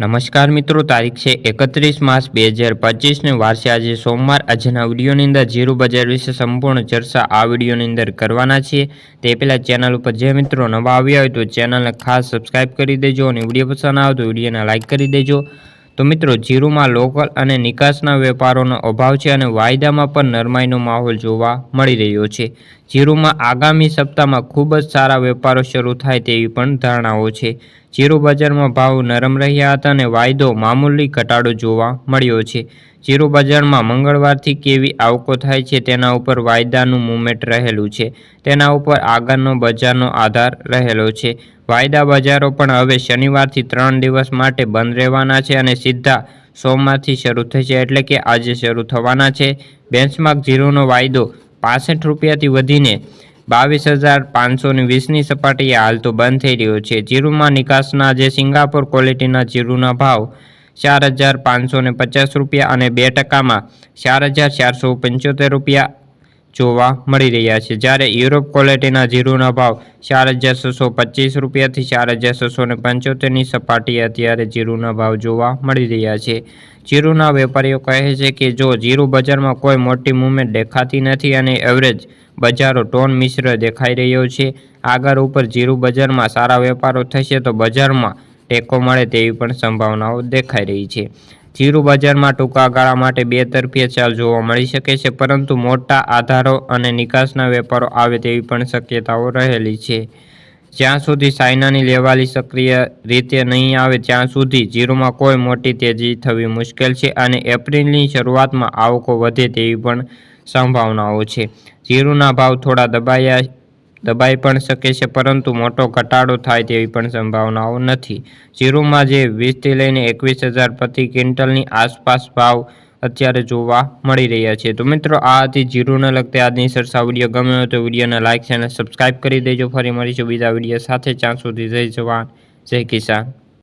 નમસ્કાર મિત્રો, તારીખ છે એકત્રીસ માર્ચ બે હજાર પચીસને વારસે આજે સોમવાર. આજના વિડીયોની અંદર જીરો બજાર વિશે સંપૂર્ણ ચર્ચા આ વિડીયોની અંદર કરવાના છીએ. તે પહેલાં ચેનલ ઉપર જે મિત્રો નવા આવ્યા હોય તો ચેનલને ખાસ સબસ્ક્રાઇબ કરી દેજો અને વીડિયો પસંદ આવે તો વિડીયોને લાઇક કરી દેજો. તો મિત્રો, જીરુમાં લોકલ અને નિકાસના વેપારોનો અભાવ છે અને વાયદામાં પણ નરમાઈનો માહોલ જોવા મળી રહ્યો છે. જીરુમાં આગામી સપ્તાહમાં ખૂબ જ સારા વેપારો શરૂ થાય તેવી પણ ધારણાઓ છે. જીરુ બજારમાં ભાવ નરમ રહ્યા હતા અને વાયદો મામૂલી ઘટાડો જોવા મળ્યો છે. જીરુ બજારમાં મંગળવારથી કેવી આવકો થાય છે તેના ઉપર વાયદાનું મુવમેન્ટ રહેલું છે. તેના ઉપર આગળનો બજારનો આધાર રહેલો છે. વાયદા બજારો પણ હવે શનિવારથી ત્રણ દિવસ માટે બંધ રહેવાના છે અને સીધા સોમવારથી શરૂ થશે એટલે કે આજે શરૂ થવાના છે. બેન્ચમાર્ક જીરોનો વાયદો પાસઠ રૂપિયાથી વધીને બાવીસ હજાર પાંચસો ને વીસની સપાટીએ હાલ તો બંધ થઈ રહ્યો છે. જીરુમાં નિકાસના જે સિંગાપોર ક્વોલિટીના જીરુના ભાવ ચાર હજાર પાંચસો પચાસ રૂપિયા અને બે ટકામાં ચાર હજાર ચારસો પંચોતેર રૂપિયા જોવા મળી રહ્યા છે. જ્યારે યુરોપ ક્વોલિટીના જીરુના ભાવ ચાર હજાર છસો પચીસ રૂપિયાથી ચાર હજાર છસો ને પંચોતેરની સપાટીએ અત્યારે જીરુના ભાવ જોવા મળી રહ્યા છે. જીરુના વેપારીઓ કહે છે કે જો જીરુ બજારમાં કોઈ મોટી મૂવમેન્ટ દેખાતી નથી અને એવરેજ બજારો ટોન મિશ્ર દેખાઈ રહ્યો છે, આગળ ઉપર જીરુ બજારમાં સારા વેપારો થશે તો બજારમાં ટેકો મળે તેવી પણ સંભાવનાઓ દેખાઈ રહી છે. જીરુ બજારમાં ટૂંકા ગાળા માટે બે તરફીય ચાલ જોવા મળી શકે છે, પરંતુ મોટા આધારો અને નિકાસના વેપારો આવે તેવી પણ શક્યતાઓ રહેલી છે. જ્યાં સુધી સાયનાની લેવાલી સક્રિય રીતે નહીં આવે, ત્યાં સુધી જીરુમાં કોઈ મોટી તેજી થવી મુશ્કેલ છે અને એપ્રિલની શરૂઆતમાં આવકો વધે તેવી પણ સંભાવનાઓ છે. જીરુના ભાવ થોડા દબાયા દબાઈ પણ શકે છે, પરંતુ મોટો ઘટાડો થાય તેવી પણ સંભાવનાઓ નથી. જીરુમાં જે વીસથી લઈને એકવીસ હજાર પ્રતિ ક્વિન્ટલની આસપાસ ભાવ અત્યારે જોવા મળી રહ્યા છે. તો મિત્રો, આ હતી જીરુને લગતી આજની સરસા વીડિયો. ગમ્યો તો વિડીયોને લાઇક છે અને સબસ્ક્રાઇબ કરી દેજો. ફરી મળીશું બીજા વીડિયો સાથે. ત્યાં સુધી જય જવાન, જય કિસાન.